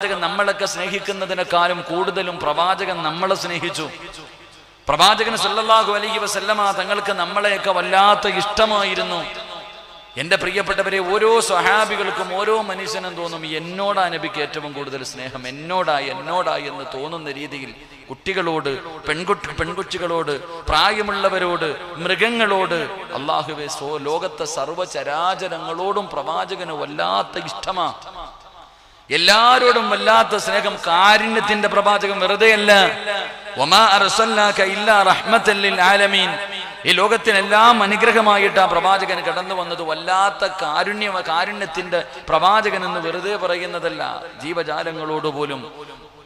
പ്രവാചകൻ നമ്മളൊക്കെ സ്നേഹിക്കുന്നതിനേക്കാളും കൂടുതലും പ്രവാചകൻ നമ്മളെ സ്നേഹിച്ചു. പ്രവാചകൻ സല്ലല്ലാഹു അലൈഹി വസല്ലമ തങ്ങൾക്ക് നമ്മളെയൊക്കെ വല്ലാത്ത ഇഷ്ടമായിരുന്നു. എന്റെ പ്രിയപ്പെട്ടവരെ ഓരോ സ്വഹാബികൾക്കും ഓരോ മനുഷ്യനും തോന്നും എന്നോടാ നബിക്ക് ഏറ്റവും കൂടുതൽ സ്നേഹം എന്നോടായി എന്നോടായി എന്ന് തോന്നുന്ന രീതിയിൽ കുട്ടികളോട് പെൺകുട്ടി പെൺകുട്ടികളോട് പ്രായമുള്ളവരോട് മൃഗങ്ങളോട് അള്ളാഹുവെ ലോകത്തെ സർവചരാചരങ്ങളോടും പ്രവാചകന് വല്ലാത്ത ഇഷ്ടമാ. എല്ലാരോടും വല്ലാത്ത സ്നേഹം കാരുണ്യത്തിന്റെ പ്രവാചകം വെറുതെയല്ല. ഈ ലോകത്തിനെല്ലാം അനുഗ്രഹമായിട്ട് ആ പ്രവാചകൻ കടന്നു വന്നത് വല്ലാത്ത കാരുണ്യ കാരുണ്യത്തിന്റെ പ്രവാചകൻ എന്ന് വെറുതെ പറയുന്നതല്ല. ജീവജാലങ്ങളോട് പോലും.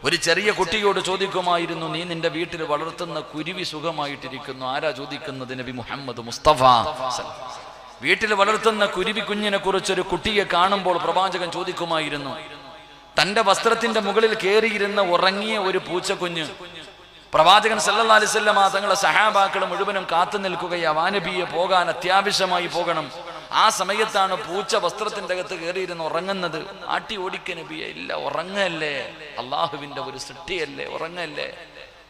ഒരു ചെറിയ കുട്ടിയോട് ചോദിക്കുമായിരുന്നു നീ നിന്റെ വീട്ടിൽ വളർത്തുന്ന കുരുവി സുഖമായിട്ടിരിക്കുന്നു? ആരാ ചോദിക്കുന്നത്? നബി മുഹമ്മദ് മുസ്തഫ വീട്ടിൽ വളർത്തുന്ന കുരുവി കുഞ്ഞിനെ കുറിച്ചൊരു കുട്ടിയെ കാണുമ്പോൾ പ്രവാചകൻ ചോദിക്കുമായിരുന്നു തന്റെ വസ്ത്രത്തിന്റെ മുകളിൽ കയറിയിരുന്ന ഉറങ്ങിയ ഒരു പൂച്ചക്കുഞ്ഞ്. പ്രവാചകൻ സല്ലാ അലൈഹി വസല്ലമ തങ്ങളെ സഹാബാക്കൾ മുഴുവനും കാത്തു നിൽക്കുകയാ. വാനബിയെ പോകാൻ അത്യാവശ്യമായി പോകണം. ആ സമയത്താണ് പൂച്ച വസ്ത്രത്തിന്റെ അകത്ത് കയറിയിരുന്ന് ഉറങ്ങുന്നത്. ആട്ടി ഓടിക്ക നബിയെ ഇല്ല ഉറങ്ങല്ലേ? അള്ളാഹുവിന്റെ ഒരു സൃഷ്ടിയല്ലേ? ഉറങ്ങല്ലേ?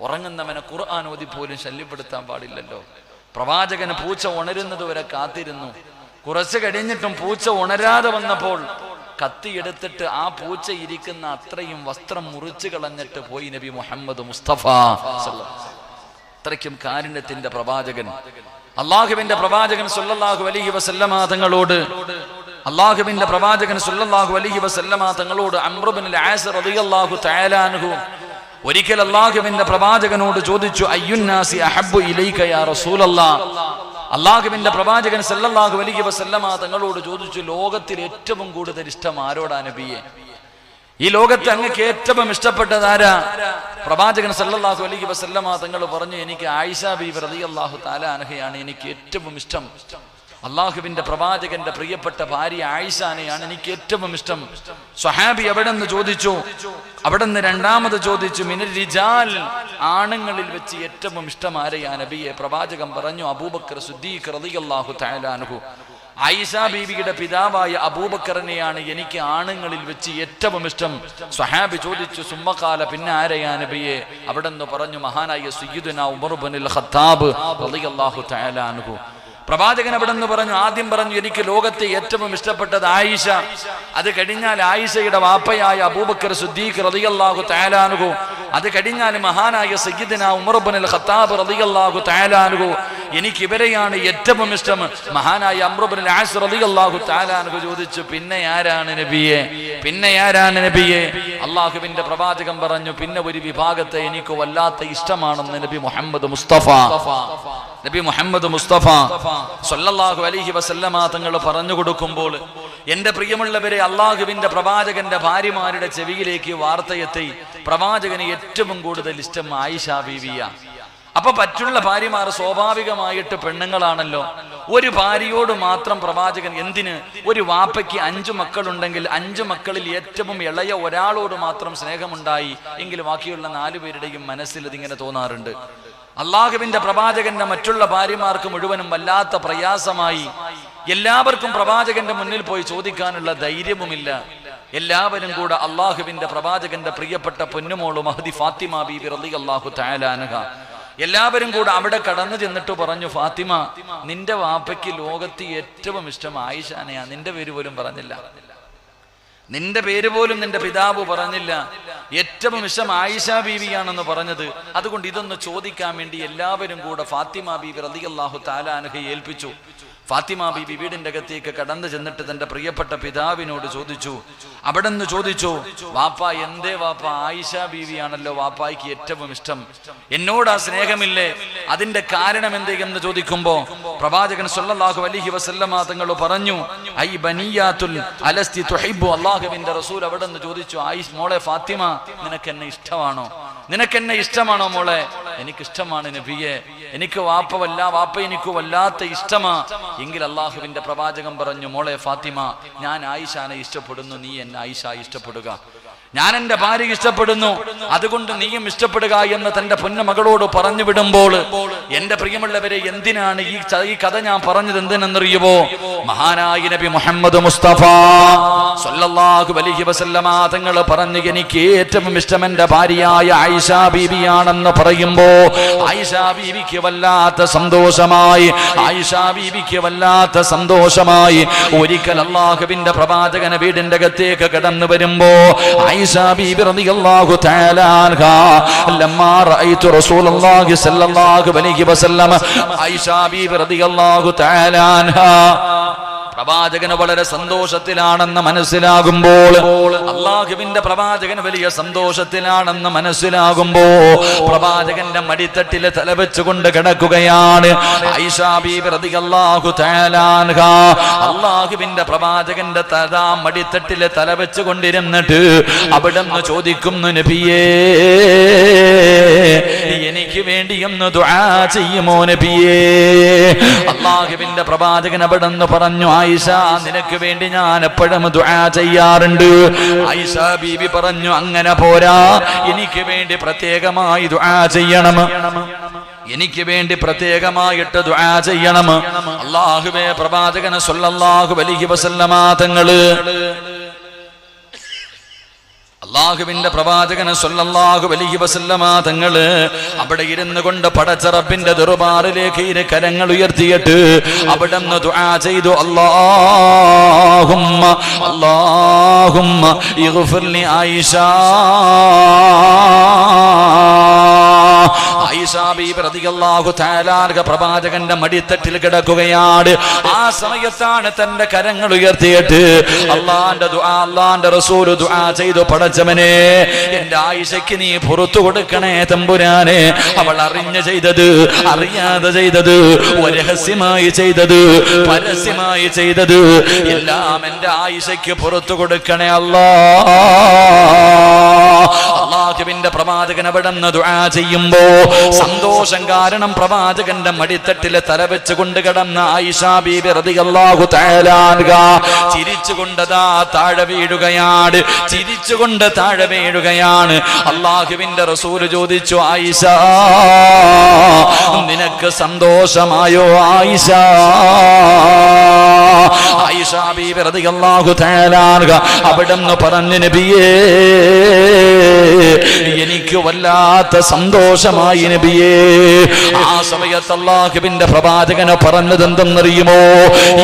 ഉറങ്ങുന്നവനെ ഖുർആൻ ഓതി പോലും ശല്യപ്പെടുത്താൻ പാടില്ലല്ലോ. പ്രവാചകന് പൂച്ച ഉണരുന്നത് വരെ കാത്തിരുന്നു. കുറച്ച് കഴിഞ്ഞിട്ടും പൂച്ച ഉണരാതെ വന്നപ്പോൾ കത്തിയെടുത്തിട്ട് ആ പൂച്ച ഇരിക്കുന്ന അത്രയും വസ്ത്രം മുറിച്ചു കളഞ്ഞിട്ട് പോയി നബി മുഹമ്മദ് മുസ്തഫ അത്രയ്ക്കും കാരുണ്യത്തിന്റെ പ്രവാചകൻ. അള്ളാഹുവിന്റെ പ്രവാചകൻ സുല്ലാഹു അലൈഹി വസല്ലമ തങ്ങളോട് അള്ളാഹുവിന്റെ പ്രവാചകൻ സുല്ലാഹു അലൈഹി വസല്ലമ തങ്ങളോട് ആസ് റളിയല്ലാഹു ഒരിക്കൽ അള്ളാഹുവിന്റെ പ്രവാചകനോട് ചോദിച്ചു അയ്യുന്നാസി അഹബ്ബു ഇലൈക യാ റസൂലല്ലാഹ് അള്ളാഹുവിന്റെ പ്രവാചകൻ സല്ലല്ലാഹു വലിയ വസല്ലമ തങ്ങളോട് ചോദിച്ചു ലോകത്തിൽ ഏറ്റവും കൂടുതൽ ഇഷ്ടം ആരോടാ നബിയെ? ഈ ലോകത്ത് അങ്ങക്ക് ഏറ്റവും ഇഷ്ടപ്പെട്ടത് ആരാ? പ്രവാചകൻ സല്ലല്ലാഹു അലൈഹി വസല്ലമ തങ്ങൾ പറഞ്ഞു എനിക്ക് ആയിഷ ബി റളിയല്ലാഹു തആല അൻഹയാണ് എനിക്ക് ഏറ്റവും ഇഷ്ടം. അള്ളാഹുവിന്റെ പ്രവാചകന്റെ പ്രിയപ്പെട്ട ഭാര്യ ആയിഷാനെയാണ് എനിക്ക് ഏറ്റവും ഇഷ്ടം. സ്വഹാബി എവിടെ നിന്ന് ചോദിച്ചു? അവിടെ നിന്ന് രണ്ടാമത് ചോദിച്ചു മിനൽ റിജാൽ. ആണുങ്ങളിൽ വെച്ച് ഏറ്റവും ഇഷ്ടം ആരെയാ നബിയെ? പ്രവാചകൻ പറഞ്ഞു അബൂബക്കർ സുദ്ദീഖ് റളിയല്ലാഹു തആല അൻഹു. ആയിഷ ബീവിയുടെ പിതാവായ അബൂബക്കറിനെയാണ് എനിക്ക് ആണുങ്ങളിൽ വെച്ച് ഏറ്റവും ഇഷ്ടം. സ്വഹാബി ചോദിച്ചു സുമ്മക്കാല പിന്നെ ആരെയാ നബിയെ? അവിടെ നിന്ന് പറഞ്ഞു മഹാനായ സുയ്യിദുന ഉമർ ഖത്താബ് റളിയല്ലാഹു പ്രവാചകൻ അവിടെ നിന്ന് പറഞ്ഞു ആദ്യം പറഞ്ഞു എനിക്ക് ലോകത്തെ ഏറ്റവും ഇഷ്ടപ്പെട്ടത് ആയിഷ. അത് കഴിഞ്ഞാൽ ആയിഷയുടെ വാപ്പയായ അബൂബക്കർ സുദ്ദീഖ് റളിയല്ലാഹു തയാലാനുകോ അത് കഴിഞ്ഞാൽ മഹാനായ സയ്യിദിന ഉമർ ഇബ്നുൽ ഖത്താബ് റളിയല്ലാഹു തയാലാനുകോ എനിക്ക് ഇവരെയാണ് ഏറ്റവും ഇഷ്ടം. മഹാനായ അമ്രുബിൻ ആസ് റളിയല്ലാഹു തയാലാനുകോ ചോദിച്ചു പിന്നെ ആരാണ് നബിയെ? പിന്നെ ആരാണ് നബിയെ? അള്ളാഹുവിന്റെ പ്രവാചകൻ പറഞ്ഞു പിന്നെ ഒരു വിഭാഗത്തെ എനിക്ക് വല്ലാത്ത ഇഷ്ടമാണെന്ന് നബി മുഹമ്മദ് മുസ്തഫ. നബി മുഹമ്മദ് മുസ്തഫ സൊല്ലാഹു അലൈഹി വസല്ലമ തങ്ങൾ പറഞ്ഞു കൊടുക്കുമ്പോൾ എന്റെ പ്രിയമുള്ളവരെ അള്ളാഹുവിന്റെ പ്രവാചകന്റെ ഭാര്യമാരുടെ ചെവിയിലേക്ക് വാർത്തയെത്തി പ്രവാചകന് ഏറ്റവും കൂടുതൽ ഇഷ്ടം ആയിഷ ബീവിയ. അപ്പൊ പറ്റുള്ള ഭാര്യമാർ സ്വാഭാവികമായിട്ട് പെണ്ണുങ്ങളാണല്ലോ. ഒരു ഭാര്യയോട് മാത്രം പ്രവാചകൻ എന്തിന്? ഒരു വാപ്പയ്ക്ക് അഞ്ചു മക്കളുണ്ടെങ്കിൽ അഞ്ചു മക്കളിൽ ഏറ്റവും ഇളയ ഒരാളോട് മാത്രം സ്നേഹമുണ്ടായി. എങ്കിൽ ബാക്കിയുള്ള നാലു പേരുടെയും മനസ്സിൽ ഇതിങ്ങനെ തോന്നാറുണ്ട്. അള്ളാഹുവിന്റെ പ്രവാചകന്റെ മറ്റുള്ള ഭാര്യമാർക്ക് മുഴുവനും വല്ലാത്ത പ്രയാസമായി. എല്ലാവർക്കും പ്രവാചകന്റെ മുന്നിൽ പോയി ചോദിക്കാനുള്ള ധൈര്യവുമില്ല. എല്ലാവരും കൂടെ അള്ളാഹുവിന്റെ പ്രവാചകന്റെ പ്രിയപ്പെട്ട പൊന്നുമോൾ മഹദി ഫാത്തിമ ബീബി റലി അള്ളാഹു തയാലാനുക എല്ലാവരും കൂടെ അവിടെ കടന്നു ചെന്നിട്ട് പറഞ്ഞു ഫാത്തിമ നിന്റെ വാപ്പയ്ക്ക് ലോകത്ത് ഏറ്റവും ഇഷ്ടം ആയിഷാനയാ. നിന്റെ പേര് പോലും പറഞ്ഞില്ല. നിന്റെ പേര് പോലും നിന്റെ പിതാവ് പറഞ്ഞില്ല. ഏറ്റവും വിഷം ആയിഷ ബീവിയാണെന്ന് പറഞ്ഞത്. അതുകൊണ്ട് ഇതൊന്ന് ചോദിക്കാൻ വേണ്ടി എല്ലാവരും കൂടെ ഫാത്തിമ ബീവി റളിയല്ലാഹു താലാനഹ ഏൽപ്പിച്ചു. ഫാത്തിമ ബീബി വീടിന്റെ അകത്തേക്ക് കടന്നു ചെന്നിട്ട് തന്റെ പ്രിയപ്പെട്ട പിതാവിനോട് ചോദിച്ചു അവിടെ നിന്ന് ചോദിച്ചു വാപ്പ എന്തേ വാപ്പ ആയിഷ ബീവിയാണല്ലോ വാപ്പായ്ക്ക് ഏറ്റവും ഇഷ്ടം. എന്നോട് ആ സ്നേഹമില്ലേ? അതിന്റെ കാരണം എന്തേ? എന്ന് ചോദിക്കുമ്പോ പ്രവാചകൻ സല്ലല്ലാഹു അലൈഹി വസല്ലമ തങ്ങൾ പറഞ്ഞു ഐ ബനിയാത്തുൽ അലസ്തി തുഹിബ്ബു അല്ലാഹുവിന്റെ റസൂൽ അവിടെ നിന്ന് ചോദിച്ചു ആയിഷ് മോളെ ഫാത്തിമ നിനക്ക് എന്നെ ഇഷ്ടമാണോ? നിനക്ക് എന്നെ ഇഷ്ടമാണോ മോളെ? എനിക്ക് ഇഷ്ടമാണ് നബിയെ. എനിക്ക് വാപ്പ വല്ല വാപ്പ എനിക്ക് വല്ലാത്ത ഇഷ്ടമാ. എങ്കിൽ അള്ളാഹുവിന്റെ പ്രവാചകം പറഞ്ഞു മോളെ ഫാത്തിമ ഞാൻ ആയിഷാനെ ഇഷ്ടപ്പെടുന്നു നീ എന്നെ ആയിഷ ഇഷ്ടപ്പെടുക. ഞാൻ എന്റെ ഭാര്യ ഇഷ്ടപ്പെടുന്നു. അതുകൊണ്ട് നീയും ഇഷ്ടപ്പെടുക എന്ന് തന്റെ പൊന്നമകളോട് പറഞ്ഞു വിടുമ്പോൾ എന്റെ പ്രിയമുള്ളവരെ എന്തിനാണ് ഈ ഈ കഥ ഞാൻ പറഞ്ഞത് എന്തിനെന്നറിയുമോ? മഹാനായി നബി മുഹമ്മദ് മുസ്തഫ സല്ലല്ലാഹു അലൈഹി വസല്ലമ തങ്ങൾ പറഞ്ഞു എനിക്ക് ഏറ്റവും ഇഷ്ടം എന്റെ ഭാര്യയായ ആയിഷ ബീബിയാണെന്ന് പറയുമ്പോ ആയിഷ ബീബിക്ക് വല്ലാത്ത സന്തോഷമായി ആയിഷ ബീബിക്ക് വല്ലാത്ത സന്തോഷമായി. ഒരിക്കൽ അള്ളാഹുവിന്റെ പ്രവാചകന വീടിന്റെ അകത്തേക്ക് കടന്നു വരുമ്പോ ആയിഷ ബീബി റളിയല്ലാഹു رأيت رسول الله റഅയ്തു الله عليه അലൈഹി വസല്ലം. ആയിഷ رضي റളിയല്ലാഹു تعالى അൻഹാ. പ്രവാചകന് വളരെ സന്തോഷത്തിലാണെന്ന് മനസ്സിലാകുമ്പോൾ അള്ളാഹുവിന്റെ പ്രവാചകൻ വലിയ സന്തോഷത്തിലാണെന്ന് മനസ്സിലാകുമ്പോ പ്രവാചകന്റെ മടിത്തട്ടിൽ തലവെച്ചുകൊണ്ട് കിടക്കുകയാണ്. അള്ളാഹുവിന്റെ പ്രവാചകന്റെ തല മടിത്തട്ടിൽ തലവെച്ചുകൊണ്ടിരുന്നിട്ട് അവിടെ നിന്ന് ചോദിക്കുന്നു നബിയേ എനിക്ക് വേണ്ടി ഒന്ന് ദുആ ചെയ്യുമോ നബിയേ? അള്ളാഹുവിന്റെ പ്രവാചകൻ അവിടെ നിന്ന് പറഞ്ഞു ആയിഷ നിനക്ക് വേണ്ടി ഞാൻ എപ്പോഴും ദുആ ചെയ്യാറുണ്ട്. ആയിഷ ബീബി പറഞ്ഞു അങ്ങനെ പോരാ. എനിക്ക് വേണ്ടി പ്രത്യേകമായി ദുആ ചെയ്യണം. എനിക്ക് വേണ്ടി പ്രത്യേകമായിട്ട് ദുആ ചെയ്യണം. അല്ലാഹുവേ പ്രവാചകൻ സല്ലല്ലാഹു അലൈഹി വസല്ലമ തങ്ങൾ അള്ളാഹുവിന്റെ പ്രവാചകന് സല്ലല്ലാഹു വലിയ വസല്ലമ തങ്ങൾ അവിടെ ഇരുന്ന് കൊണ്ട് പടച്ചറപ്പിന്റെ ദുർബാറിലേക്ക് ഇര കരങ്ങൾ ഉയർത്തിയിട്ട് അവിടെ ചെയ്തു ഇഗ്ഫിർ ലി ആയിഷ. പ്രവാചകന്റെ മടിത്തട്ടിൽ കിടക്കുകയാണ്. സമയത്താണ് തന്റെ കരങ്ങൾ ഉയർത്തിയിട്ട് അള്ളാന്റെ അള്ളാന്റെ റസൂൽ ദുആ ചെയ്തു പടച്ചവനെ എന്റെ ആയിഷയ്ക്ക് നീ പുറത്തു കൊടുക്കണേ തമ്പുരാനെ. അവൾ അറിഞ്ഞു ചെയ്തത് അറിയാതെ ചെയ്തത് രഹസ്യമായി ചെയ്തത് പരസ്യമായി ചെയ്തത്. എല്ലാം എന്റെ ആയിഷയ്ക്ക് പുറത്തു കൊടുക്കണേ അല്ലാ അള്ളാഹുവിന്റെ പ്രവാചകൻ അവിടെ ദുആ ചെയ്യുമ്പോ സന്തോഷം കാരണം പ്രവാചകന്റെ മടിത്തട്ടിലെ തല വെച്ചുകൊണ്ട് കിടന്ന ആയിഷ ബീബി റളിയല്ലാഹു തആല അൻഹ. ചിരിച്ചുകൊണ്ടതാ താഴെ വീഴുകയാണ്. ചിരിച്ചുകൊണ്ട് താഴെ വീഴുകയാണ്. അള്ളാഹുവിന്റെ റസൂൽ ചോദിച്ചു ആയിഷ നിനക്ക് സന്തോഷമായോ ആയിഷ? ആയിഷ ബീബി റളിയല്ലാഹു തആല അൻഹ. അവിടെ നിന്ന് പറഞ്ഞു നബിയേ എനിക്ക് വല്ലാത്ത സന്തോഷമായി നബിയേ. ആ സമയത്ത് അള്ളാഹുബിന്റെ പ്രവാചകന് പറഞ്ഞത് എന്തെന്നറിയുമോ?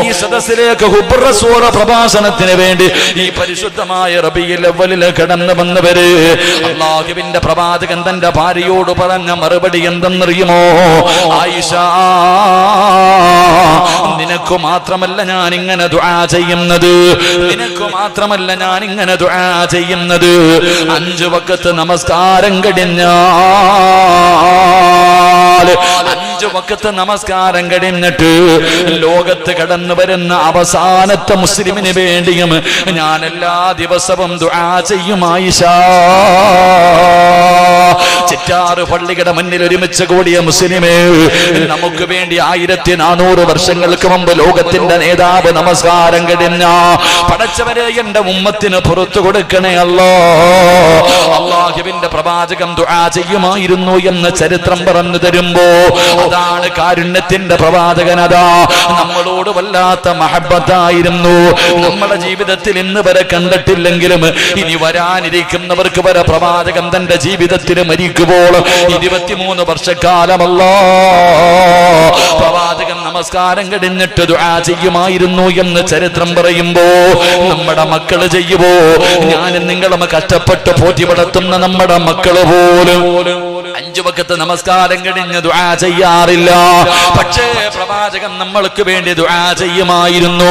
ഈ സദസ്സിലേക്ക് ഹുബ്രസൂറ പ്രഭാഷണത്തിന് വേണ്ടി ഈ പരിശുദ്ധമായ റബിയിൽ അവലിൽ കിടന്നു വന്നവര് അള്ളാഹുബിന്റെ പ്രവാചകൻ തന്റെ ഭാര്യയോട് പറഞ്ഞ മറുപടി എന്തെന്നറിയുമോ? ആയിഷ നിനക്ക് മാത്രമല്ല ഞാൻ ഇങ്ങനെ ദുആ ചെയ്യുന്നത്? നിനക്ക് മാത്രമല്ല ഞാൻ ഇങ്ങനെ ദുആ ചെയ്യുന്നത്. അഞ്ചു വക്കത്ത് നമസ്കാരം കഴിഞ്ഞാൽ അഞ്ചു വക്കത്ത് നമസ്കാരം കഴിഞ്ഞിട്ട് ലോകത്ത് കടന്നു വരുന്ന അവസാനത്തെ മുസ്ലിമിന് വേണ്ടിയും ഞാൻ എല്ലാ ദിവസവും ദുആ ചെയ്യും ആയിഷ. ചിറ്റാറ് പള്ളിയുടെ മുന്നിൽ ഒരുമിച്ച് കൂടിയ മുസ്ലിമേ നമുക്ക് വേണ്ടി ആയിരത്തി നാനൂറ് വർഷങ്ങൾക്ക് മുമ്പ് ലോകത്തിന്റെ നേതാവ് നമസ്കാരം കഴിഞ്ഞ പടച്ചവരെ എന്റെ ഉമ്മത്തിന് പുറത്തു കൊടുക്കണേ അല്ലോ. അള്ളാഹുവിന്റെ പ്രവാചകം ദുആ ചെയ്യുമായിരുന്നു എന്ന് ചരിത്രം പറഞ്ഞു തരുമ്പോ അതാണ് കാരുണ്യത്തിന്റെ പ്രവാചകൻ അതാ. നമ്മളോട് വല്ലാത്ത മഹബത്തായിരുന്നു. നമ്മുടെ ജീവിതത്തിൽ ഇന്ന് വരെ കണ്ടിട്ടില്ലെങ്കിലും ഇനി വരാനിരിക്കുന്നവർക്ക് വരെ പ്രവാചകൻ തന്റെ ജീവിതത്തിൽ മരിക്കുമ്പോൾ ഇരുപത്തിമൂന്ന് വർഷക്കാലമല്ലോ പ്രവാചകൻ നമസ്കാരം കഴിഞ്ഞിട്ട് ദുആ ചെയ്യുമായിരുന്നു എന്ന് ചരിത്രം പറയുമ്പോ നമ്മുടെ മക്കൾ ചെയ്യുവോ? ഞാനും നിങ്ങളും കഷ്ടപ്പെട്ട് പോറ്റി വളർത്തുന്ന നമ്മുടെ മക്കൾ പോലും. അഞ്ചു വക്കത്ത് നമസ്കാരം കഴിഞ്ഞ് ദുആ ചെയ്യാറില്ല. പക്ഷേ പ്രവാചകൻ നമ്മൾക്ക് വേണ്ടി ദുആ ചെയ്യുമായിരുന്നു.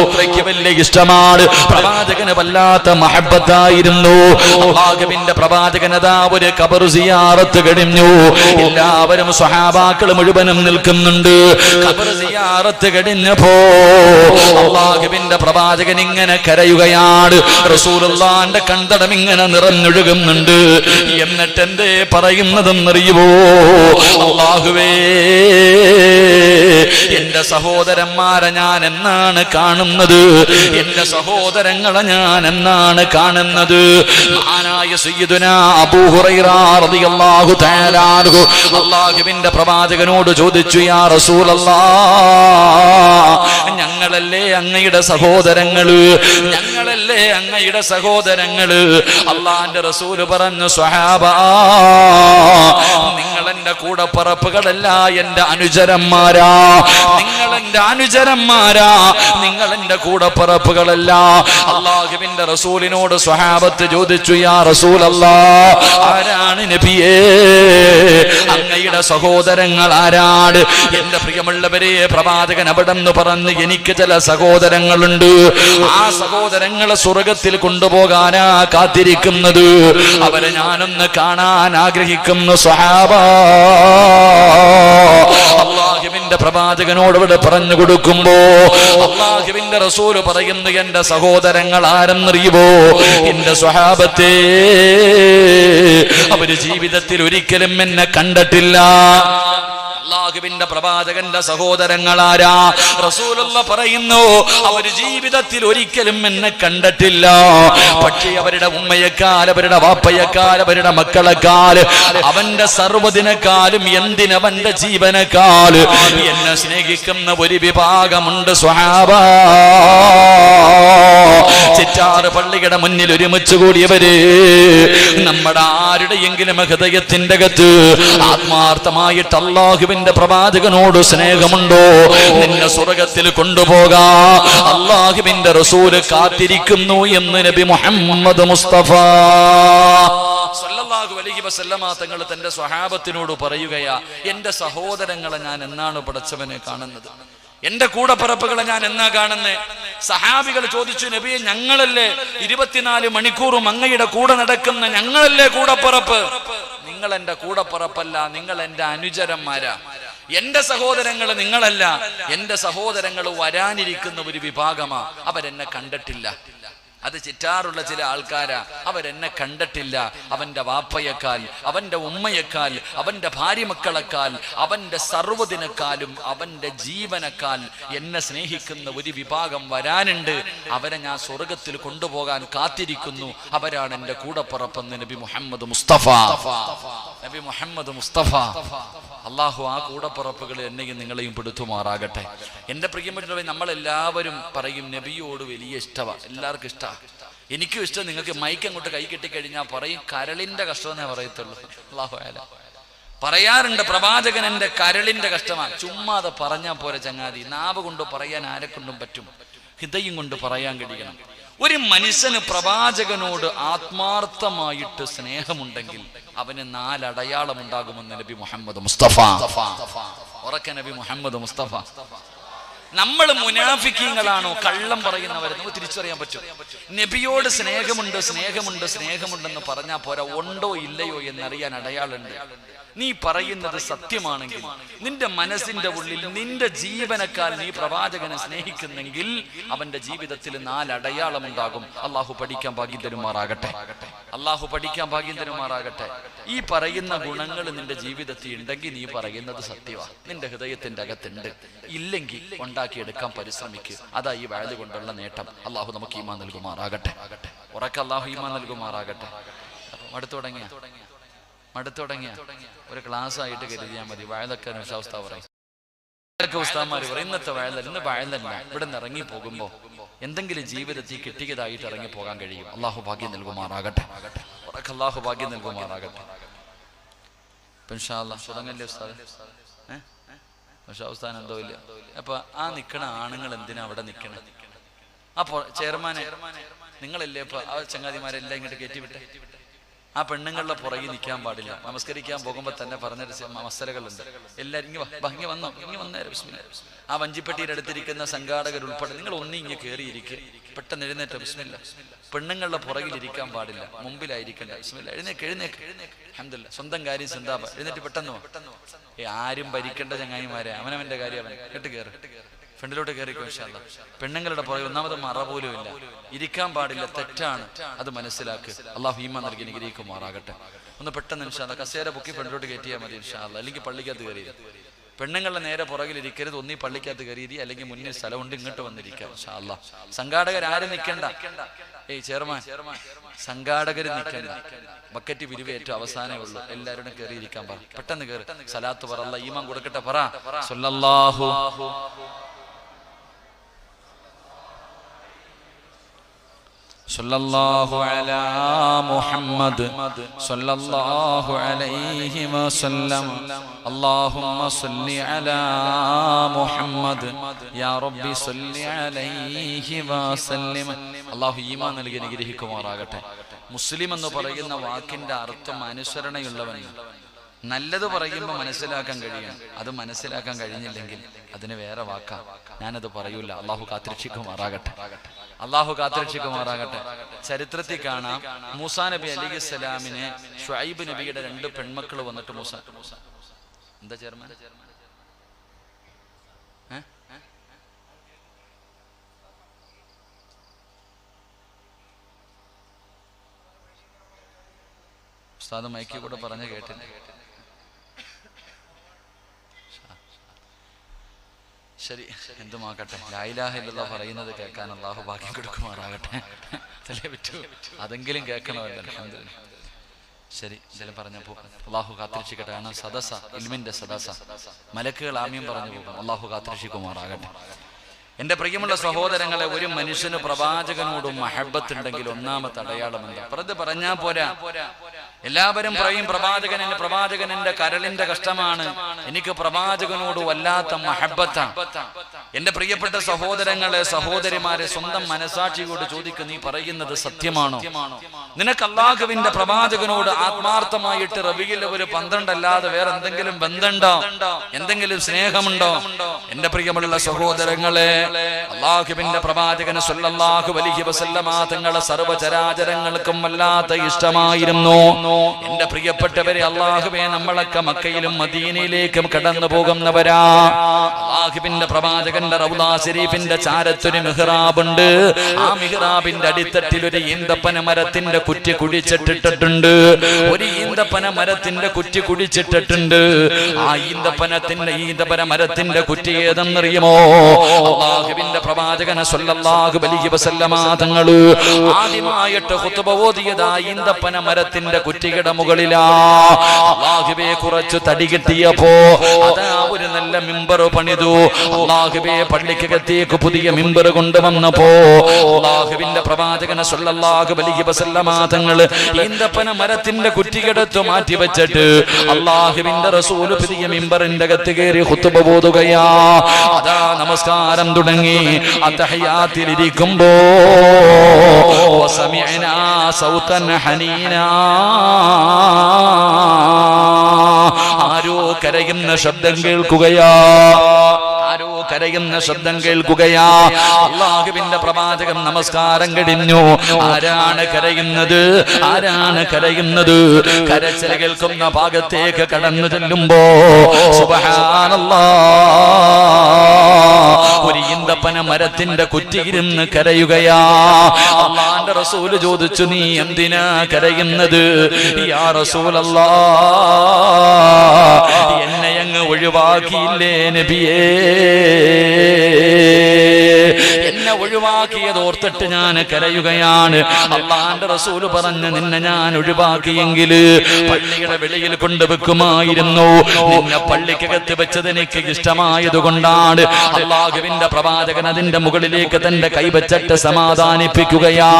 അത്രയ്ക്ക് വലിയ ഇഷ്ടമാണ്. പ്രവാചകന് വല്ലാത്ത മഹബത്തായിരുന്നു. പ്രവാചകൻ പ്രവാചകനതാ ഒരു കബർ സിയാറത്ത് കഴിഞ്ഞു. എല്ലാവരും സ്വഹാബാക്കൾ മുഴുവനും നിൽക്കുന്നുണ്ട്. കബർ സിയാറത്ത് കഴിഞ്ഞപ്പോ അള്ളാഹുവിന്റെ പ്രവാചകൻ ഇങ്ങനെ കരയുകയാണ്. റസൂലുള്ളാന്റെ കണ്ടടം ഇങ്ങനെ നിറഞ്ഞൊഴുകുന്നുണ്ട്. എന്നിട്ട് എന്തേ പറയുന്നത്? പറയുന്നതെന്നറിയുവോ അള്ളാഹുവേ എന്റെ സഹോദരന്മാരെ ഞാൻ എന്നാണ് കാണുന്നത്. എന്റെ സഹോദരങ്ങളെ ഞാൻ എന്നാണ് കാണുന്നത്. മഹാനായ അൻഹു പ്രവാചകനോട് ചോദിച്ചു യാ റസൂലല്ലാ ഞങ്ങളല്ലേ അങ്ങയുടെ സഹോദരങ്ങൾ? ഞങ്ങളല്ലേ അങ്ങയുടെ സഹോദരങ്ങൾ? അള്ളാന്റെ റസൂൽ പറഞ്ഞു സ്വഹാബ നിങ്ങൾ എന്റെ കൂടെ പറപ്പുകളല്ല എന്റെ അനുചരന്മാരാ. നിങ്ങൾ എന്റെ അനുചരന്മാരാ നിങ്ങൾ എന്റെ കൂടെ പറപ്പുകളല്ല. അള്ളാഹുവിന്റെ റസൂലിനോട് സ്വഹാബത്ത് ചോദിച്ചു യാ റസൂലല്ലാ ആരാണ് നബിയേ? അങ്ങയുടെ സഹോദരങ്ങൾ ആരാണ്? എന്റെ പ്രിയമുള്ളവരെ പ്രവാചകൻ അവിടെ നിന്ന് പറഞ്ഞ് എനിക്ക് ചില സഹോദരങ്ങളുണ്ട്. ആ സഹോദരങ്ങളെ സ്വർഗത്തിൽ കൊണ്ടുപോകാനാ കാത്തിരിക്കുന്നത്. അവരെ ഞാനൊന്ന് കാണാൻ ആഗ്രഹിക്കുന്നു സ്വഹാബ. അള്ളാഹുവിന്റെ പ്രവാചകനോട് ഇവിടെ പറഞ്ഞു കൊടുക്കുമ്പോ അള്ളാഹുവിന്റെ റസൂൽ പറയുന്നു എന്റെ സഹോദരങ്ങൾ ആരെന്നറിയുമോ എന്റെ സ്വഹാബത്തെ അവർ ജീവിതത്തിൽ ഒരിക്കലും എന്നെ കണ്ടിട്ടില്ല. അള്ളാഹുവിന്റെ പ്രവാചകന്റെ സഹോദരങ്ങളാരാ? റസൂലുള്ള പറയുന്നു അവർ ജീവിതത്തിൽ ഒരിക്കലും എന്നെ കണ്ടിട്ടില്ല. പക്ഷേ അവരുടെ ഉമ്മയെക്കാൽ അവരുടെ വാപ്പയെക്കാൽ അവരുടെ മക്കളെക്കാൽ അവന്റെ സർവതിനെക്കാലും എന്തിനവന്റെ ജീവനെക്കാൽ എന്നെ സ്നേഹിക്കുന്ന ഒരു വിഭാഗമുണ്ട് സ്വഹാബ. ചിറ്റാറ് പള്ളിയുടെ മുന്നിൽ ഒരുമിച്ച് കൂടിയവര് നമ്മുടെ ആരുടെയെങ്കിലും ഹൃദയത്തിന്റെ അകത്ത് ആത്മാർത്ഥമായിട്ട് അള്ളാഹുവിന്റെ പ്രവാചകനോട് സ്നേഹമുണ്ടോ? നിന്നെ സ്വർഗത്തിൽ കൊണ്ടുപോകാ. അള്ളാഹുവിന്റെ റസൂൽ കാത്തിരിക്കുന്നു എന്ന് നബി മുഹമ്മദ് മുസ്തഫ. അലൈഹി വസല്ലമ തങ്ങൾ തന്റെ സ്വഹാബത്തിനോട് പറയുകയാ എന്റെ സഹോദരങ്ങളെ ഞാൻ എന്നാണ് പടച്ചവനെ കാണുന്നത്? എന്റെ പറപ്പുകളെ ഞാൻ എന്നാ കാണുന്നേ? സഹാബികൾ ചോദിച്ചു നബിയെ ഞങ്ങളല്ലേ? ഇരുപത്തിനാല് മണിക്കൂറും അങ്ങയുടെ കൂടെ നടക്കുന്ന ഞങ്ങളല്ലേ കൂടപ്പിറപ്പ്? നിങ്ങൾ കൂടെ കൂടപ്പിറപ്പല്ല നിങ്ങൾ എന്റെ അനുചരന്മാരാ. എന്റെ സഹോദരങ്ങൾ നിങ്ങളല്ല എന്റെ സഹോദരങ്ങൾ വരാനിരിക്കുന്ന ഒരു വിഭാഗമാ. അവരെന്നെ കണ്ടിട്ടില്ല. അത് ചുറ്റാറുള്ള ചില ആൾക്കാരാ. അവരെന്നെ കണ്ടിട്ടില്ല. അവന്റെ വാപ്പയെക്കാൽ അവന്റെ ഉമ്മയെക്കാൽ അവന്റെ ഭാര്യമക്കളെക്കാൽ അവന്റെ സർവദിനക്കാലും അവന്റെ ജീവനക്കാൽ എന്നെ സ്നേഹിക്കുന്ന ഒരു വിഭാഗം വരാനുണ്ട്. അവരെ ഞാൻ സ്വർഗത്തിൽ കൊണ്ടുപോകാൻ കാത്തിരിക്കുന്നു. അവരാണ് എന്റെ കൂടപ്പുറപ്പെന്ന് നബി മുഹമ്മദ് മുസ്തഫ. നബി മുഹമ്മദ് മുസ്തഫ. അള്ളാഹു ആ കൂടപ്പുറപ്പുകൾ എന്നെയും നിങ്ങളെയും പെടുത്തുമാറാകട്ടെ. എന്റെ പ്രിയപ്പെട്ടവരെ നമ്മൾ എല്ലാവരും പറയും നബിയോട് വലിയ ഇഷ്ടമാണ് എല്ലാവർക്കും ഇഷ്ടമാണ് എനിക്കും ഇഷ്ടം. നിങ്ങൾക്ക് മൈക്ക് അങ്ങോട്ട് കൈ കെട്ടിക്കഴിഞ്ഞാൽ പറയും കരളിന്റെ കഷ്ടമെന്നേ പറയത്തുള്ളൂ. അള്ളാഹു ആല പറയാറുണ്ട് പ്രവാചകൻ എന്റെ കരളിന്റെ കഷ്ടമാണ് ചുമ്മാതെ പറഞ്ഞാൽ പോരെ ചങ്ങാതി. നാവ് കൊണ്ട് പറയാൻ ആരെക്കൊണ്ടും പറ്റും? ഹൃദയം കൊണ്ട് പറയാൻ കഴിയണം. ഒരു മനുഷ്യന് പ്രവാചകനോട് ആത്മാർത്ഥമായിട്ട് സ്നേഹമുണ്ടെങ്കിൽ അവന് നാലടയാളം ഉണ്ടാകുമെന്ന് നബി മുഹമ്മദ് മുസ്തഫ. ഉറക്ക നബി മുഹമ്മദ് മുസ്തഫ. നമ്മൾ മുനാഫിക്കീങ്ങളാണോ കള്ളം പറയുന്നവരെ നമുക്ക് തിരിച്ചറിയാൻ പറ്റും. നബിയോട് സ്നേഹമുണ്ട് സ്നേഹമുണ്ട് സ്നേഹമുണ്ടെന്ന് പറഞ്ഞാൽ പോരാ ഉണ്ടോ ഇല്ലയോ എന്നറിയാൻ അടയാളുണ്ട്. നീ പറയുന്നത് സത്യമാണെങ്കിൽ നിന്റെ മനസ്സിന്റെ ഉള്ളിൽ നിന്റെ ജീവനക്കാൽ നീ പ്രവാചകനെ സ്നേഹിക്കുന്നെങ്കിൽ അവന്റെ ജീവിതത്തിൽ നാലടയാളം ഉണ്ടാകും. അള്ളാഹു പഠിക്കാൻ ഭാഗ്യം തരുമാറാകട്ടെ അള്ളാഹു പഠിക്കാൻ ഭാഗ്യം തരുമാറാകട്ടെ ഈ പറയുന്ന ഗുണങ്ങൾ നിന്റെ ജീവിതത്തിൽ ഉണ്ടെങ്കിൽ നീ പറയുന്നത് സത്യമാണ് നിന്റെ ഹൃദയത്തിന്റെ അകത്തുണ്ട്. ഇല്ലെങ്കിൽ ഉണ്ടാക്കിയെടുക്കാൻ പരിശ്രമിക്കുക അതാ ഈ വയത് കൊണ്ടുള്ള നേട്ടം. അള്ളാഹു നമുക്ക് ഈമാ നൽകുമാറാകട്ടെ. ഉറക്ക അള്ളാഹു ഈമാ നൽകുമാറാകട്ടെ. അടുത്തു തുടങ്ങിയ. മടുത്തു തുടങ്ങിയ ഒരു ക്ലാസ് ആയിട്ട് കരുതിയാൽ മതി. വയലൊക്കെ അവസ്ഥ പറയും. ഇതൊക്കെ പറയും ഇന്നത്തെ വയലല്ല ഇന്ന് വയലല്ല ഇവിടെ നിന്ന് ഇറങ്ങി പോകുമ്പോ എന്തെങ്കിലും ജീവിതത്തിൽ കിട്ടിയതായിട്ട് ഇറങ്ങി പോകാൻ കഴിയും അള്ളാഹു ഭാഗ്യം നൽകുമാറാകട്ടെ. അള്ളാഹു ഭാഗ്യം നൽകുമാറാകട്ടെ. തുടങ്ങല്ലേ ഉസ്താദ്. ഏഹ് പക്ഷെ അവസ്ഥാനം എന്തോ ഇല്ല. അപ്പൊ ആ നിക്കണ ആണുങ്ങൾ എന്തിനാ അവിടെ നിക്കണേ? അപ്പൊ ചെയർമാനെ നിങ്ങളല്ലേ ഇപ്പൊ ആ ചങ്ങാതിമാരെല്ലാം ഇങ്ങോട്ട് കയറ്റിവിട്ടെ ആ പെണ്ണുങ്ങളുടെ പുറകിൽ നിൽക്കാൻ പാടില്ല. നമസ്കരിക്കാൻ പോകുമ്പോൾ തന്നെ പറഞ്ഞൊരു മസലകളുണ്ട്. എല്ലാവരും ഇങ്ങ് വാ, വാ, വന്നോ ഇങ്ങ് വന്നേരം. ആ വഞ്ചിപ്പെട്ടിയുടെ അടുത്തിരിക്കുന്ന സംഘാടകർ ഉൾപ്പെടെ നിങ്ങൾ ഒന്നും ഇങ്ങ് കയറിയിരിക്കുക പെട്ടെന്ന് എഴുന്നേറ്റ ബിസ്മില്ല. പെണ്ണുങ്ങളുടെ പുറകിൽ ഇരിക്കാൻ പാടില്ല. മുമ്പിലായിരിക്കണ്ട ബിസ്മില്ല. എഴുന്നേക്ക് എഴുന്നേക്ക്. അഹമ്മദില്ല സ്വന്തം കാര്യം ചിന്താപ എഴുന്നേറ്റ് പെട്ടെന്ന്. ഏ ആരും ഭരിക്കേണ്ട ചങ്ങായിമാരെ അവനവന്റെ കാര്യം അവൻ കേട്ട് കയറി ഫ്രണ്ടിലോട്ട് കയറിക്കോ ഇൻഷാല്ല പെണ്ണുങ്ങളുടെ പുറകെ ഒന്നാമത് മറ പോലും ഇല്ല. ഇരിക്കാൻ പാടില്ല തെറ്റാണ്. അത് മനസ്സിലാക്കുക അള്ളാഹു ഹീമ നൽകി അനുഗ്രഹിക്കുമാറാകട്ടെ. ഒന്ന് പെട്ടെന്ന് ഇൻഷാല്ല കസേര പൊക്കി ഫ്രണ്ടിലോട്ട് കയറ്റിയാൽ മതി ഇൻഷാല്ല അല്ലെങ്കിൽ പള്ളിക്കകത്ത് കയറി പെണ്ണുങ്ങളുടെ നേരെ പുറകിൽ ഇരിക്കരുത്. ഒന്നീ പള്ളിക്കകത്ത് കയറിയിരി. അല്ലെങ്കിൽ മുന്നിൽ സ്ഥലമുണ്ട് ഇങ്ങോട്ട് വന്നിരിക്കാം ഇൻഷാല്ല സംഘാടകർ ആരും നിൽക്കണ്ട ഏയ് ചെയർമാൻ. സംഘാടകർ നിൽക്കണ്ട ബക്കറ്റ് പിരിവ് ഏറ്റവും അവസാനമേ ഉള്ളൂ. എല്ലാവരും കയറിയിരിക്കാൻ പറ. പെട്ടെന്ന് കയറി. സലാത്ത് പറ. ഈമാൻ കൊടുക്കട്ടെ പറ. സല്ലല്ലാഹു അലാ മുഹമ്മദ് സല്ലല്ലാഹു അലൈഹി വസല്ലം. അല്ലാഹുമ്മ സല്ലി അലാ മുഹമ്മദ്. യാ റബ്ബി സല്ലി അലൈഹി വസല്ലം. അല്ലാഹു ഈമാൻ അനുഗ്രഹിക്കുമാറാകട്ടെ. മുസ്ലിം എന്ന് പറയുന്ന വാക്കിന്റെ അർത്ഥം അനുസരണയുള്ളവൻ. നല്ലത് പറയുമ്പോൾ മനസ്സിലാക്കാൻ കഴിയണം അത് മനസ്സിലാക്കാൻ കഴിഞ്ഞില്ലെങ്കിൽ അതിന് വേറെ വാക്കാ. ഞാനത് പറയൂല. അള്ളാഹു കാത്തിരക്ഷിക്കുമാറാകട്ടെ. അള്ളാഹു കാത്തിരക്ഷിക്കുമാറാകട്ടെ. ചരിത്രത്തിൽ കാണാം മൂസാ നബി അലി സ്വലാമിനെ ഷുഐബ് നബിയുടെ രണ്ട് പെൺമക്കൾ വന്നിട്ട് മൂസ എന്താ ചെയർമാൻ? ഉസ്താദ് മൈക്കിൽ കൂടെ പറഞ്ഞു കേട്ടില്ല ശരി എന്തുമാക്കട്ടെ ലായിലാഹില്ല പറയുന്നത് കേൾക്കാൻ അള്ളാഹു ബാക്കി കൊടുക്കുമാറാകട്ടെ. പറ്റൂ? അതെങ്കിലും കേൾക്കണമല്ലോ. ശരി പറഞ്ഞു പറഞ്ഞപ്പോ അള്ളാഹു കാത്തിരക്ഷിക്കട്ടെ. ആണ് സദസ ഇൽമിന്റെ സദസ. മലക്കുകൾ ആമ്യം പറഞ്ഞു പോകും അള്ളാഹു കാത്തിരക്ഷിക്കുമാറാകട്ടെ. എന്റെ പ്രിയമുള്ള സഹോദരങ്ങളെ ഒരു മനുഷ്യന് പ്രവാചകനോടും മഹബത്ത് ഉണ്ടെങ്കിൽ ഒന്നാമത്തെ അടയാളം എന്താ? പറഞ്ഞാ പോരാ. എല്ലാവരും പറയും പ്രവാചകൻ എന്റെ പ്രവാചകൻ എന്റെ കരളിന്റെ കഷ്ടമാണ്. എനിക്ക് പ്രവാചകനോട് വല്ലാത്ത മഹബത്ത. എന്റെ പ്രിയപ്പെട്ട സഹോദരങ്ങളെ സഹോദരിമാരെ സ്വന്തം മനസാക്ഷിയോട് ചോദിക്കും നീ പറയുന്നത് സത്യമാണോ? നിനക്ക് അള്ളാഹുവിന്റെ പ്രവാചകനോട് ആത്മാർത്ഥമായിട്ട് റബിയിൽ ഒരു പന്ത്രണ്ടല്ലാതെ വേറെ എന്തെങ്കിലും ബന്ധമുണ്ടോ? എന്തെങ്കിലും സ്നേഹമുണ്ടോ? എന്റെ പ്രിയമുള്ള സഹോദരങ്ങളെ അള്ളാഹുവിന്റെ പ്രവാചകന് സല്ലല്ലാഹു അലൈഹി വസല്ലമ തങ്ങളെ സർവചരാചരങ്ങൾക്കും വല്ലാത്ത ഇഷ്ടമായിരുന്നു. എന്റെ പ്രിയപ്പെട്ടവരെ അള്ളാഹുബെ നമ്മളൊക്കെ മക്കയിലും മദീനയിലേക്കും കടന്നു പോകുന്നവരാ അള്ളാഹുബിന്റെ പ്രവാചകന്റെ റൗദാ ശരീഫിന്റെ ചാരത്തൊരു മിഹ്റാബുണ്ട്. ആ മിഹ്റാബിന്റെ അടിത്തട്ടിൽ ഒരു ഈന്തപ്പന മരത്തിന്റെ കുറ്റി കുഴിച്ചിട്ടിട്ടുണ്ട് ഒരു ഈന്തപ്പന മരത്തിന്റെ കുറ്റി കുഴിച്ചിട്ടിട്ടുണ്ട്. ആ ഈന്തപ്പനത്തിന്റെ ഈന്തപ്പന മരത്തിന്റെ കുറ്റി ഏതെന്നറിയുമോ? അള്ളാഹുബിന്റെ പ്രവാചകന സല്ലല്ലാഹു അലൈഹി വസല്ലമ തങ്ങൾ ആദ്യമായിട്ട് ഖുത്ബ ഓതിയത് ഈന്തപ്പന മരത്തിന്റെ കുറ്റിയുടെ മുകളിലാ. കുറച്ച് തടി കിട്ടിയപ്പോ അതാ ഒരു നല്ല മിമ്പർ പണിതു. അള്ളാഹുവെ പള്ളിക്കകത്തേക്ക് പുതിയ മിമ്പർ കൊണ്ടുവന്നപ്പോ അള്ളാഹുവിന്റെ പ്രവാചകന സല്ലല്ലാഹു ഈന്തപ്പന മരത്തിന്റെ കുറ്റിയെടുത്ത് മാറ്റി വെച്ചിട്ട് അള്ളാഹുവിന്റെ റസൂൽ പുതിയ മിമ്പറിന്റെ അകത്ത് കയറി കുത്തുപോതുകയാ അതാ നമസ്കാരം തുടങ്ങി. അത്തഹയാത്തിലിരിക്കുമ്പോ വസമിഅനാ സൗതൻ ഹനീനാ. ആരോ കരയുന്ന ശബ്ദം കേൾക്കുകയാ. കരയുന്ന ശബ്ദം കേൾക്കുകയാ. അള്ളാഹുവിന്റെ പ്രവാചകൻ നമസ്കാരം കഴിഞ്ഞു ആരാണ് കരയുന്നത്? ആരാണ് കരയുന്നത്? കരച്ചിൽ കേൾക്കുന്ന ഭാഗത്തേക്ക് കടന്നു ചെല്ലുമ്പോ ഒരു ഈന്തപ്പന മരത്തിന്റെ കുറ്റിയിരുന്ന് കരയുകയാ. അള്ളാന്റെ റസൂൽ ചോദിച്ചു നീ എന്തിനാ കരയുന്നത്? യാ റസൂലല്ലാ എന്നെ ഒഴിവാക്കിയില്ലേ നബിയേ? ഒഴിവാക്കിയത് ഓർത്തിട്ട് ഞാൻ കരയുകയാണ്. അള്ളാന്റെ റസൂൽ പറഞ്ഞ് നിന്നെ ഞാൻ ഒഴിവാക്കിയെങ്കിൽ പള്ളിയുടെ വെളിയിൽ കൊണ്ടുവെക്കുമായിരുന്നു നിന്നെ പള്ളിക്കകത്ത് വെച്ചത് എനിക്ക് ഇഷ്ടമായതുകൊണ്ടാണ്. അള്ളാഹുവിന്റെ പ്രവാചകൻ അതിന്റെ മുകളിലേക്ക് തന്റെ കൈവച്ചിട്ട് സമാധാനിപ്പിക്കുകയാ.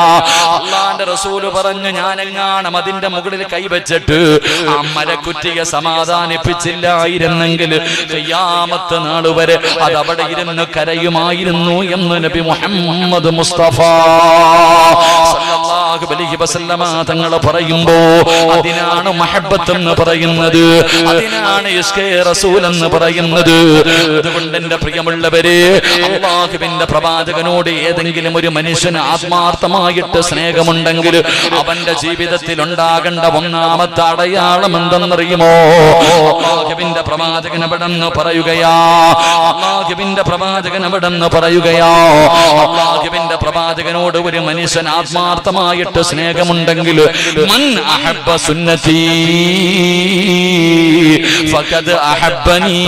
അള്ളാന്റെ റസൂൽ പറഞ്ഞു ഞാനെങ്ങാണം അതിന്റെ മുകളിൽ കൈവച്ചിട്ട് ആ മരക്കുറ്റിയെ സമാധാനിപ്പിച്ചില്ലായിരുന്നെങ്കിൽ കയ്യാമത്ത് നാൾ വരെ അത് അവിടെ ഇരുന്ന് കരയുമായിരുന്നു എന്ന് നബി മുസ്തഫ. സല്ലല്ലാഹു അലൈഹി വസല്ലമ തങ്ങൾ പറയുമ്പോ അതിനാണ് മഹബത്ത് എന്ന് പറയുന്നത്. അതിനാണ് റസൂൽ എന്ന് പറയുന്നത്. അതുകൊണ്ട് എന്റെ പ്രിയമുള്ളവരെ അള്ളാഹുവിന്റെ പ്രവാചകനോട് ഏതെങ്കിലും ഒരു മനുഷ്യന് ആത്മാർത്ഥമായിട്ട് സ്നേഹമുണ്ടെങ്കിൽ അവന്റെ ജീവിതത്തിൽ ഉണ്ടാകേണ്ട ഒന്നാമത്തെ അടയാളം എന്തെന്നറിയുമോ? അള്ളാഹുവിന്റെ പ്രവാചകൻ എവിടെന്ന് പറയുകയാ? അള്ളാഹുവിന്റെ പ്രവാചകൻ എവിടെന്ന് പറയുകയാ? അള്ളാഹുവിന്റെ പ്രവാചകനോട് ഒരു മനുഷ്യൻ ആത്മാർത്ഥമായിട്ട് സ്നേഹമുണ്ടെങ്കിൽ മൻ അഹബ്ബ സുന്നതി ഫഖദ് അഹബ്ബനി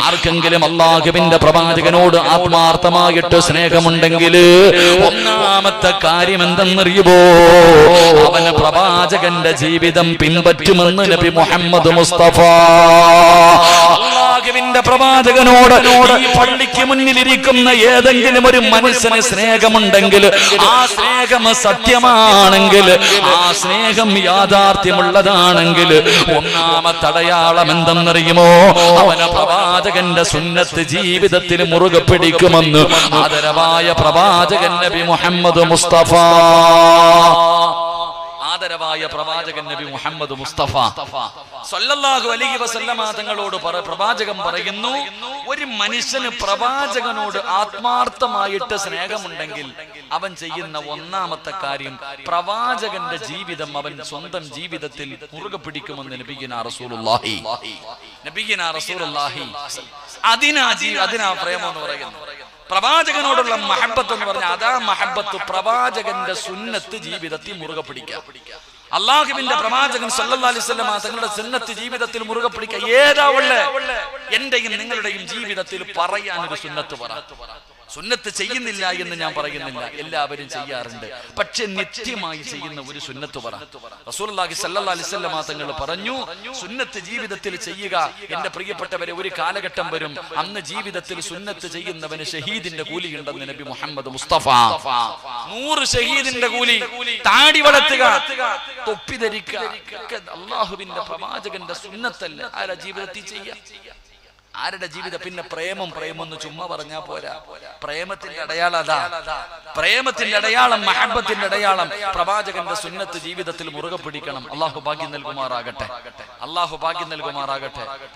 ആർക്കെങ്കിലും അള്ളാഹുവിന്റെ പ്രവാചകനോട് ആത്മാർത്ഥമായിട്ട് സ്നേഹമുണ്ടെങ്കിൽ ഒന്നാമത്തെ കാര്യം എന്തെന്നറിയുമോ അവന് പ്രവാചകന്റെ ജീവിതം പിൻപറ്റുമെന്ന് നബി മുഹമ്മദ് മുസ്തഫ അള്ളാഹുവിന്റെ പ്രവാചകനോട് ഈ പള്ളിക്ക് മുന്നിലിരിക്കുന്ന ഏതെങ്കിലും ഒരു മനുഷ്യന് സ്നേഹമുണ്ടെങ്കിൽ ആ സ്നേഹം സത്യമാണെങ്കിൽ ആ സ്നേഹം യാഥാർത്ഥ്യമുള്ളതാണെങ്കിൽ ഒന്നാമത്തെ അടയാളം എന്തെന്നറിയുമോ അവന് പ്രവാചകന്റെ സുന്നത്ത് ജീവിതത്തിൽ മുറുകെ പിടിക്കുമെന്ന് ആദരവായ പ്രവാചകൻ നബി മുഹമ്മദ് മുസ്തഫ ആദരവായ പ്രവാചകൻ നബി മുഹമ്മദ് മുസ്തഫ. സല്ലല്ലാഹു അലൈഹി വസല്ലമ തങ്ങളോട് പ്രവാചകൻ പറയുന്നു ഒരു മനുഷ്യന് പ്രവാചകനോട് ആത്മാർത്ഥമായിട്ട് സ്നേഹമുണ്ടെങ്കിൽ അവൻ ചെയ്യുന്ന ഒന്നാമത്തെ കാര്യം പ്രവാചകന്റെ ജീവിതം അവൻ സ്വന്തം ജീവിതത്തിൽ മുറുകെ പിടിക്കുമെന്ന് നബിഗിന റസൂലുള്ളാഹി. നബിഗിന റസൂലുള്ളാഹി. അതിനാ അതിനാ പ്രേമം എന്ന് പറയുന്നു. പ്രവാചകനോടുള്ള മഹബത്ത് എന്ന് പറഞ്ഞാൽ അതാ മഹബത്ത് പ്രവാചകന്റെ സുന്നത്ത് ജീവിതത്തിൽ മുറുകെ പിടിക്കുക. അള്ളാഹുബിന്റെ പ്രവാചകൻ വസല്ലമ തങ്ങളുടെ സുന്നത്ത് ജീവിതത്തിൽ മുറുകെ പിടിക്കുക. ഏതാ ഉള്ളേ? എന്റെയും നിങ്ങളുടെയും ജീവിതത്തിൽ പറയാൻ ഒരു സുന്നത്ത് പറ. സുന്നത്ത് ചെയ്യുന്നില്ല എന്ന് ഞാൻ പറയുന്നില്ല. എല്ലാവരും ചെയ്യാറുണ്ട്. പക്ഷെ നിത്യമായി ചെയ്യുന്ന ഒരു സുന്നത്ത് പറ അലൈഹി വസല്ലമ തങ്ങൾ പറഞ്ഞു സുന്നത്ത് ജീവിതത്തിൽ ചെയ്യുക. എന്റെ പ്രിയപ്പെട്ടവരെ ഒരു കാലഘട്ടം വരും. അന്ന് ജീവിതത്തിൽ സുന്നത്ത് ചെയ്യുന്നവന് ഷഹീദിന്റെ കൂലി ഉണ്ടെന്ന് നബി മുഹമ്മദ് മുസ്തഫ. നൂറ് ഷഹീദിന്റെ കൂലി താടി വളർത്തുക തൊപ്പി ധരിക്കുക. അള്ളാഹുവിന്റെ പ്രവാചകന്റെ സുന്നത്തല്ല. ആരാ ജീവിതത്തിൽ ചെയ്യുക? ആരുടെ ജീവിതം പിന്നെ പ്രേമം പ്രേമം എന്ന് ചുമ്മാ പറഞ്ഞാ പോരാ. പ്രേമത്തിന്റെ അടയാളം അതാ. പ്രേമത്തിന്റെ അടയാളം മഹബത്തിന്റെ അടയാളം. പ്രവാചകന്റെ സുന്നത്ത് ജീവിതത്തിൽ മുറുകെ പിടിക്കണം. അള്ളാഹു ഭാഗ്യം നൽകുമാറാകട്ടെ. അള്ളാഹു ഭാഗ്യം നൽകുമാറാകട്ടെ.